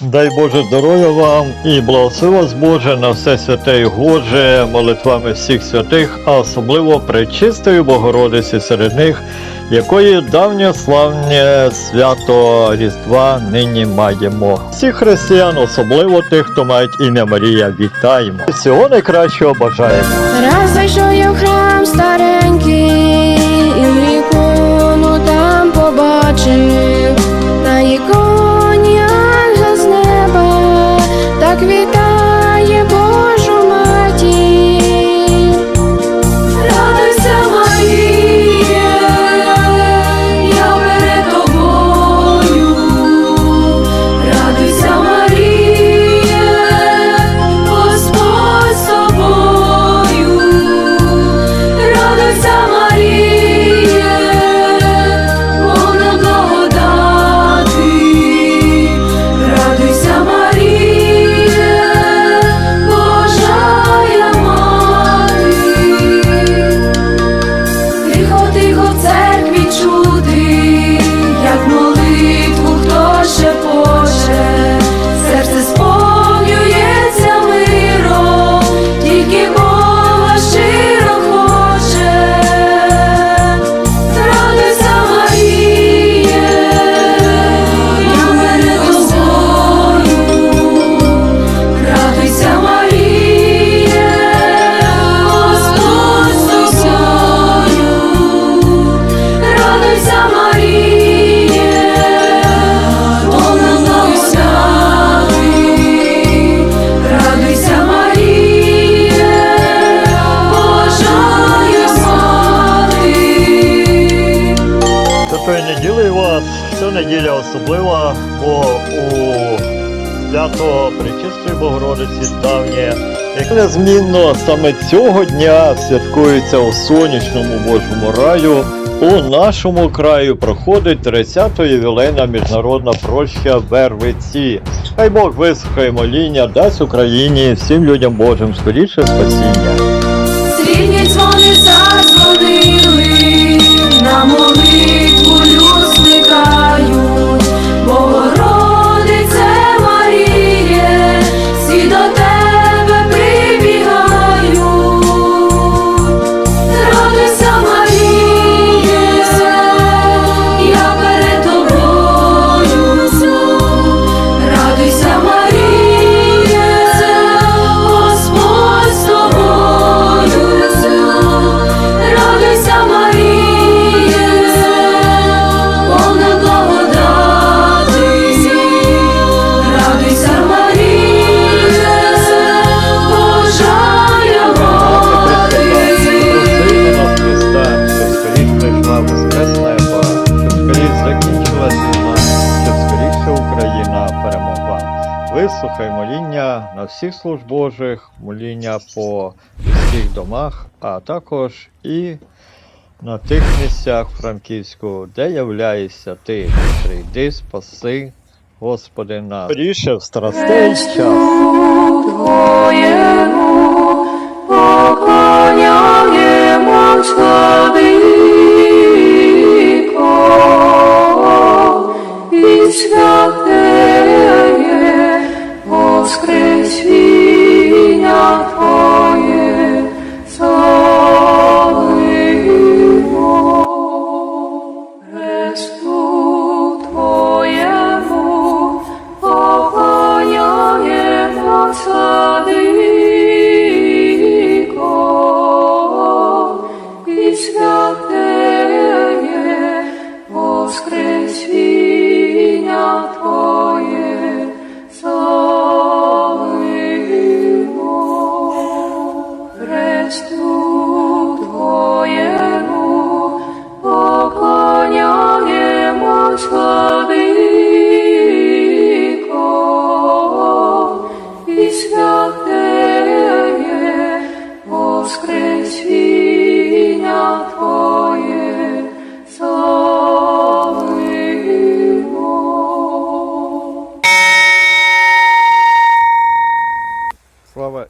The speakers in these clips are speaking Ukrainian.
Дай Боже здоров'я вам і благослови вас Боже на все святе і Боже, молитвами всіх святих, а особливо пречистої Богородиці серед них, якої давнє славне свято Різдва нині маємо. Всіх християн, особливо тих, хто мають ім'я Марія, вітаємо. Всього найкращого бажаємо. Раз зайшов я в храм ця неділя особлива, бо у свято Пречистої Богородиці давнє, яке незмінно саме цього дня святкується у сонячному Божому раю. У нашому краю проходить 30-та ювілейна міжнародна проща Вервиці. Хай Бог вислухає моління, дасть Україні всім людям Божим скоріше спасіння. Срібні дзвони всіх домах, а також і на тих місцях в Франківську, де являєшся ти. Прийди, спаси, Господи нас. Скоріше в страстей час. Твоєму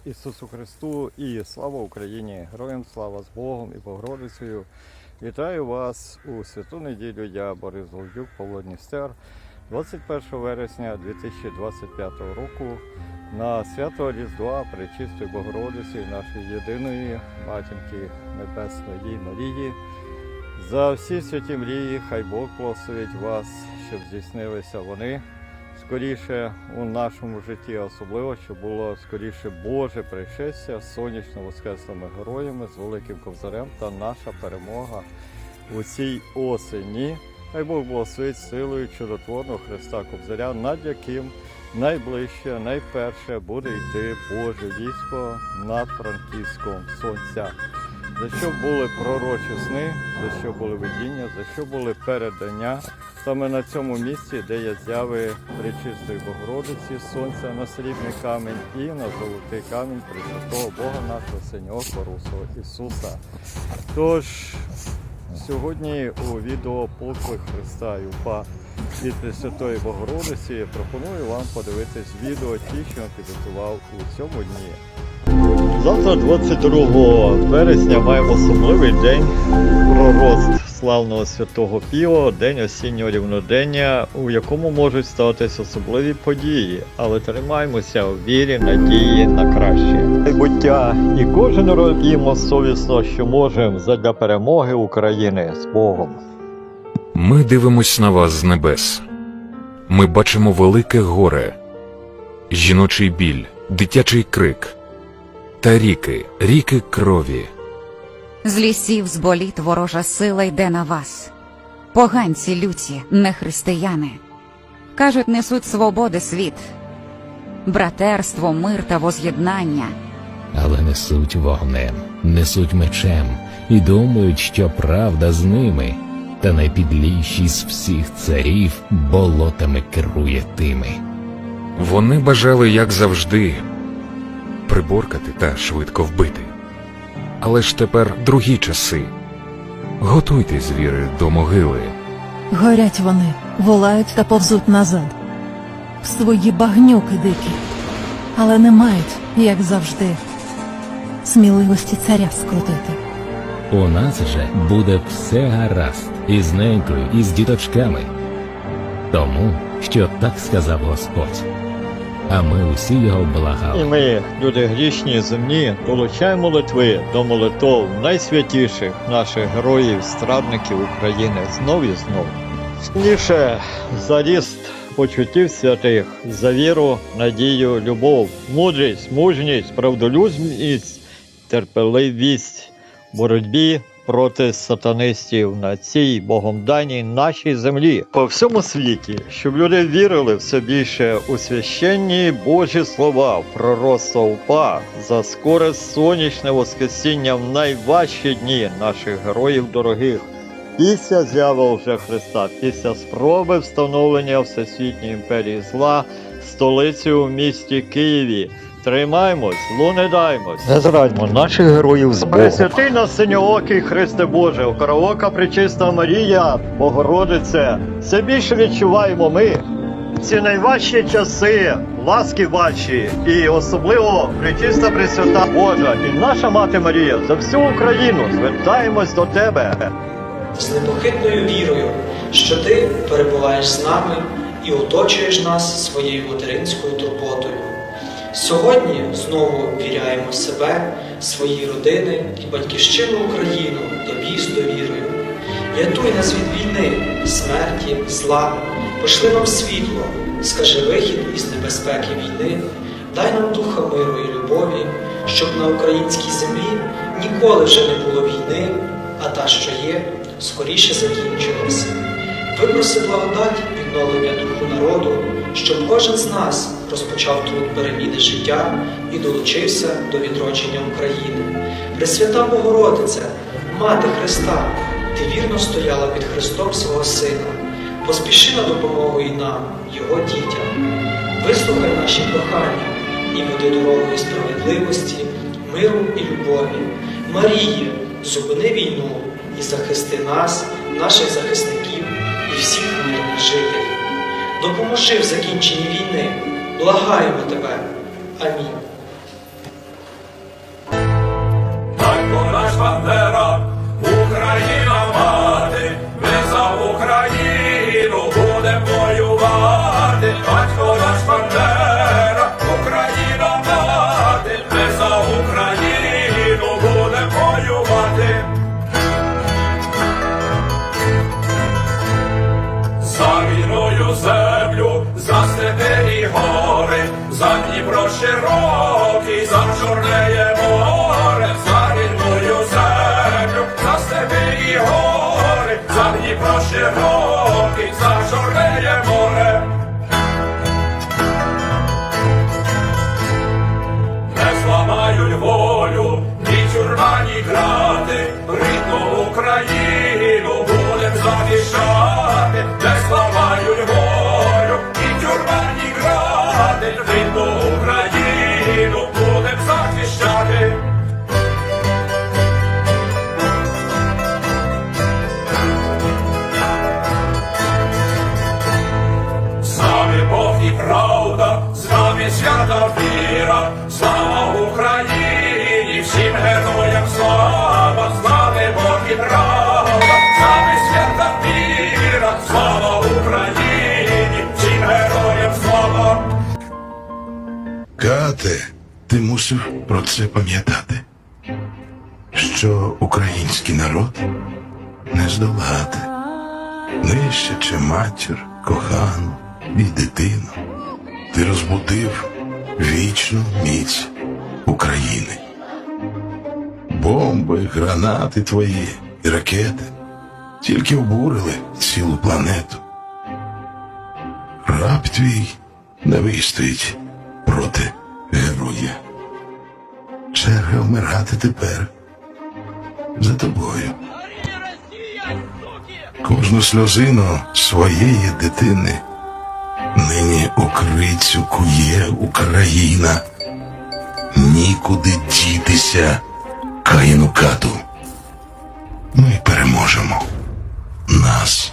Ісусу Христу і слава Україні! Героям слава з Богом і Богородицею. Вітаю вас у святу неділю. Я Борис Голдюк, Павло Дністер. 21 вересня 2025 року на свято Різдва Пречистої Богородиці, нашої єдиної матінки Небесної Марії. За всі святі мрії, хай Бог благословить вас, щоб здійснилися вони скоріше у нашому житті, особливо, щоб було скоріше Боже пришестя з сонячно воскресними героями, з великим ковзарем та наша перемога у цій осені. Хай Бог благословить силою чудотворного Христа Кобзаря, над яким найближче, найперше буде йти Боже військо над Франківськом Сонця. За що були пророчі сни, за що були видіння, за що були передання саме на цьому місці, де є зяви Пречистої Богородиці, Сонця на срібний камінь і на золотий камінь Пресвятого Бога нашого Синього Порусого Ісуса. Тож Сьогодні у відео Поклик Христа і УПА від Пресвятої Богородиці пропоную вам подивитись відео ті, що я підготував у цьому дні. Завтра, 22 вересня, маємо особливий день про рост славного святого Піо, день осіннього рівнодення, у якому можуть статись особливі події, але тримаємося у вірі, надії на краще. Буття і кожен робімо совісно, що можемо задля перемоги України з Богом. Ми дивимось на вас з небес. Ми бачимо велике горе, жіночий біль, дитячий крик та ріки, ріки крові. З лісів з боліт ворожа сила йде на вас. Поганці люті, не християни. Кажуть, несуть свободи світ, братерство, мир та воз'єднання. але несуть вогнем, несуть мечем і думають, що правда з ними, та найпідліші з всіх царів болотами керує тими. Вони бажали, як завжди, приборкати та швидко вбити. Але ж тепер другі часи. Готуйте звіри до могили. Горять вони, волають та повзуть назад. В свої багнюки дикі, але не мають, як завжди, сміливості царя скрутити. У нас же буде все гаразд із ненькою, і з діточками. Тому, що так сказав Господь. А ми усі його І ми, люди грішні земні, долучаємо молитви до молитов найсвятіших наших героїв, страдників України знов і знов. Сильніше за ріст почуттів святих, за віру, надію, любов, мудрість, мужність, правдолюбність, терпеливість боротьбі проти сатанистів на цій Богом даній нашій землі по всьому світі, щоб люди вірили все більше у священні Божі слова пророцтва УПА за скоре сонячне воскресіння в найважчі дні наших героїв дорогих. Після зяви вже Христа, після спроби встановлення Всесвітньої імперії зла, столицею в місті Києві. Тримаймось, злу не даймось. Не зрадьмо наших героїв з Богом. Пресвятий нас синьоокий Христе Боже, окараока пречиста Марія, Богородице, все більше відчуваємо ми. Ці найважчі часи, ласки ваші, і особливо пречиста Пресвята Божа і наша мати Марія за всю Україну звертаємось до тебе. з непохитною вірою, що ти перебуваєш з нами і оточуєш нас своєю материнською турботою. Сьогодні знову віряємо себе, свої родини і батьківщину Україну тобі з довірою. Рятуй нас від війни, смерті, зла, пошли нам світло, скажи вихід із небезпеки війни, дай нам духа миру і любові, щоб на українській землі ніколи вже не було війни, а та, що є, скоріше закінчилася. Випроси благодать відновлення духу народу, щоб кожен з нас розпочав труд переміни життя і долучився до відродження України. Пресвята Богородиця, Мати Христа, ти вірно стояла під Христом свого Сина, поспіши на допомогу і нам, Його дітям. Вислухай наші прохання і веди дорогою справедливості, миру і любові. Марії, зупини війну і захисти нас, наших захисників і всіх мирних жителів. Допоможи в закінченні війни. Благаємо тебе. Амінь. Батько наш Бандера, Україна свята віра, слава Україні, всім героям слава, з Бог і правда, нами свята віра, слава Україні, всім героям слава. Кате, ти мусив про це пам'ятати, що український народ не здолати, нищачи матір, кохану і дитину, ти розбудив вічну міць України. Бомби, гранати твої і ракети тільки обурили цілу планету. Раб твій не вистоїть проти героя. Черга вмирати тепер за тобою. Кожну сльозину своєї дитини нині у кує Україна. Нікуди дітися, Каїну кату. Ми переможемо. Нас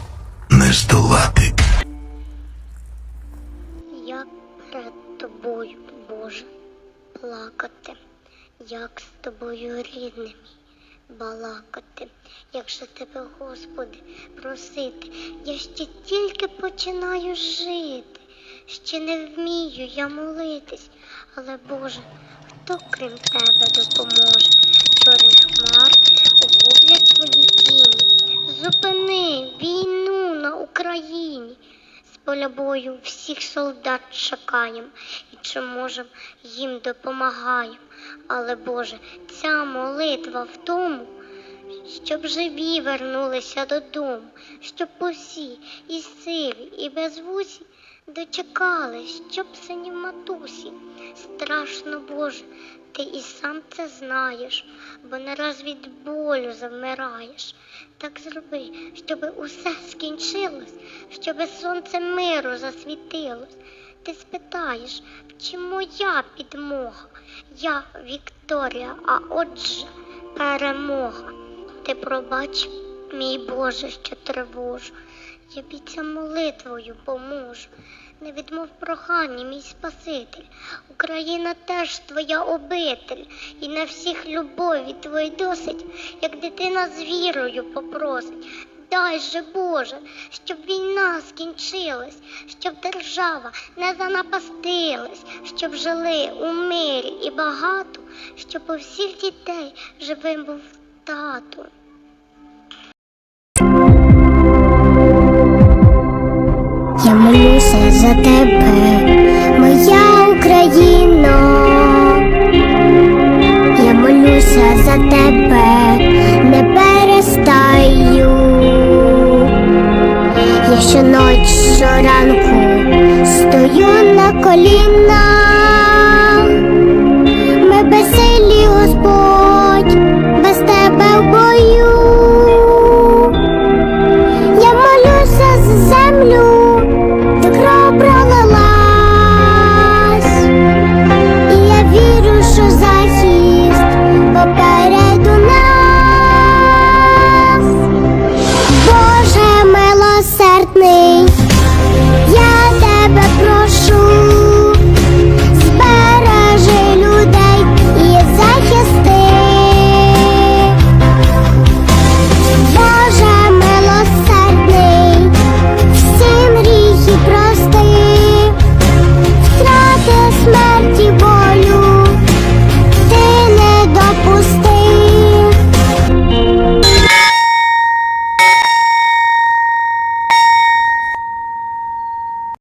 не здолати. Як перед тобою, Боже, плакати, як з тобою рідним балакати, як же тебе, Господи, просити, я ще тільки починаю жити, ще не вмію я молитись, але Боже, хто крім тебе допоможе? Чори хмар гублять твої тіні, зупини війну на Україні. З поля бою всіх солдат чекаєм, і чи можем їм допомагаєм. Але Боже, ця молитва в тому, щоб живі вернулися додому, щоб усі і сиві, і безвусі дочекались, щоб сині матусі. Страшно, Боже, ти і сам це знаєш, бо не раз від болю завмираєш. Так зроби, щоби усе скінчилось, щоби сонце миру засвітилось. Ти спитаєш, чи моя підмога? Я Вікторія, а отже перемога. Ти пробач, мій Боже, що тривожу. Я бійця молитвою поможу. Не відмов прохання, мій Спаситель. Україна теж твоя обитель, і на всіх любові твої досить, як дитина з вірою попросить. Дай же, Боже, щоб війна скінчилась, щоб держава не занапастилась, щоб жили у мирі і багато, щоб у всіх дітей живим був тато. Я молюся за тебе, моя Україно. Я молюся за тебе, Я щоночі, щоранку стою на колінах.